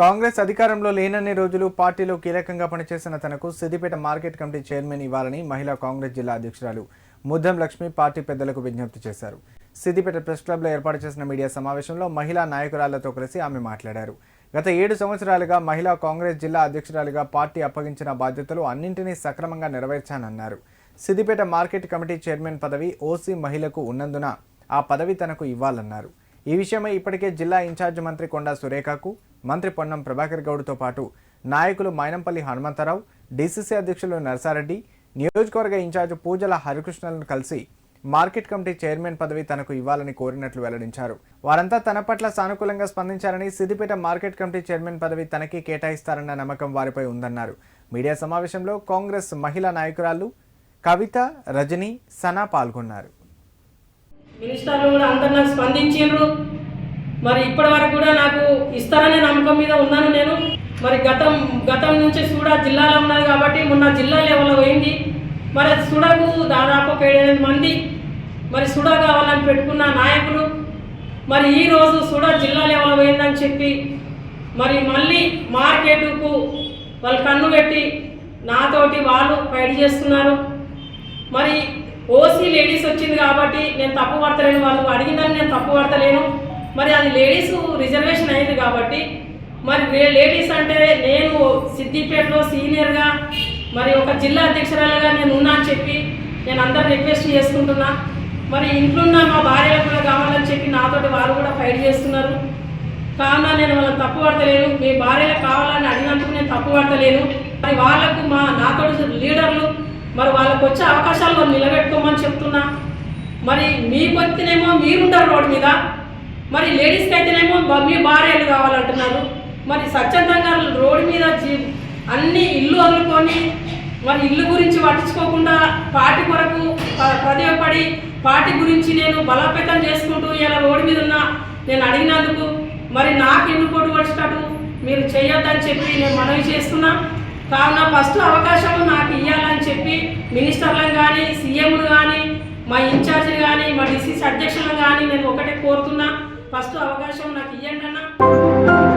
కాంగ్రెస్ అధికారంలో లేనన్ని రోజులు పార్టీలో కీలకంగా పనిచేసిన తనకు సిద్దిపేట మార్కెట్ కమిటీ చైర్మన్ ఇవ్వాలని మహిళా కాంగ్రెస్ జిల్లా అధ్యక్షురాలు ముద్దం లక్ష్మి పార్టీ పెద్దలకు విజ్ఞప్తి చేశారు. సిద్దిపేట ప్రెస్ క్లబ్లో ఏర్పాటు చేసిన మీడియా సమావేశంలో మహిళా నాయకురాళ్ళతో కలిసి ఆమె మాట్లాడారు. గత ఏడు సంవత్సరాలుగా మహిళా కాంగ్రెస్ జిల్లా అధ్యక్షురాలుగా పార్టీ అప్పగించిన బాధ్యతలు అన్నింటినీ సక్రమంగా నెరవేర్చానన్నారు. సిద్దిపేట మార్కెట్ కమిటీ చైర్మన్ పదవి ఓసీ మహిళకు ఉన్నందున ఆ పదవి తనకు ఇవ్వాలన్నారు. ఈ విషయమై ఇప్పటికే జిల్లా ఇన్ఛార్జ్ మంత్రి కొండా సురేఖకు మంత్రి పొన్నం ప్రభాకర్ గౌడ్తో పాటు నాయకులు మైనంపల్లి హనుమంతరావు డీసీసీ అధ్యక్షులు నర్సారెడ్డి నియోజకవర్గ ఇన్ఛార్జ్ పూజల హరికృష్ణలను కలిసి మార్కెట్ కమిటీ చైర్మన్ పదవి తనకు ఇవ్వాలని కోరినట్లు వెల్లడించారు. వారంతా తన పట్ల సానుకూలంగా స్పందించారని సిద్దిపేట మార్కెట్ కమిటీ చైర్మన్ పదవి తనకి కేటాయిస్తారన్న నమ్మకం వారిపై ఉందన్నారు. మీడియా సమావేశంలో కాంగ్రెస్ మహిళా నాయకురాలు కవిత రజని సనా పాల్గొన్నారు. మినిస్టర్లు కూడా అందరు నాకు స్పందించారు మరి ఇప్పటి వరకు కూడా నాకు ఇస్తారనే నమ్మకం మీద ఉన్నాను నేను. మరి గతం గతం నుంచి కూడా జిల్లాలో ఉన్నది కాబట్టి మొన్న జిల్లా లెవెల్లో పోయింది. మరి అది సుడకు దాదాపు ఏడెనిమిది మంది మరి సుడ కావాలని పెట్టుకున్న నాయకులు. మరి ఈ రోజు సుడ జిల్లా లెవెల్లో పోయిందని చెప్పి మరి మళ్ళీ మార్కెట్కు వాళ్ళు కన్ను పెట్టి నాతోటి వాళ్ళు ఫైట్ చేస్తున్నారు. మరి ఓసీ లేడీస్ వచ్చింది కాబట్టి నేను తప్పు పడతలేను. వాళ్ళు అడిగిందని నేను తప్పు పడతలేను. మరి అది లేడీస్ రిజర్వేషన్ అయింది కాబట్టి మరి లేడీస్ అంటే నేను సిద్దిపేటలో సీనియర్గా మరి ఒక జిల్లా అధ్యక్షురాలుగా నేను ఉన్నా అని చెప్పి నేను అందరు రిక్వెస్ట్ చేసుకుంటున్నా. మరి ఇంట్లో ఉన్న మా భార్య కూడా కావాలని చెప్పి నాతోటి వాళ్ళు కూడా ఫైట్ చేస్తున్నారు. కావున నేను వాళ్ళని తప్పు పడతలేను. మీ భార్యలకు కావాలని అడిగినందుకు నేను తప్పు పడతలేను. మరి వాళ్ళకు మా నాతోటి లీడర్లు మరి వాళ్ళకు వచ్చే అవకాశాలు వాళ్ళు నిలబెట్టుకోమని చెప్తున్నా. మరి మీకు వస్తేనేమో మీరుంటారు రోడ్డు మీద. మరి లేడీస్కి అయితేనేమో మీ భార్యలు కావాలంటున్నారు. మరి స్వచ్ఛందంగా రోడ్డు మీద జీ అన్ని ఇల్లు వదులుకొని మరి ఇల్లు గురించి పట్టించుకోకుండా పార్టీ కొరకు ప్రదేపడి పార్టీ గురించి నేను బలోపేతం చేసుకుంటూ ఇలా రోడ్డు మీద ఉన్న నేను అడిగినందుకు మరి నాకు ఎన్ను కొట్టు మీరు చేయొద్దని చెప్పి నేను మనవి చేస్తున్నా. కావున ఫస్ట్ అవకాశం నాకు ఇవ్వాలని చెప్పి మినిస్టర్లను కానీ సీఎంలు కానీ మా ఇన్ఛార్జ్ కానీ మా డిసిసి అధ్యక్షులను కానీ నేను ఒకటే కోరుతున్నా. ఫస్ట్ అవకాశం నాకు ఇవ్వండి అన్న.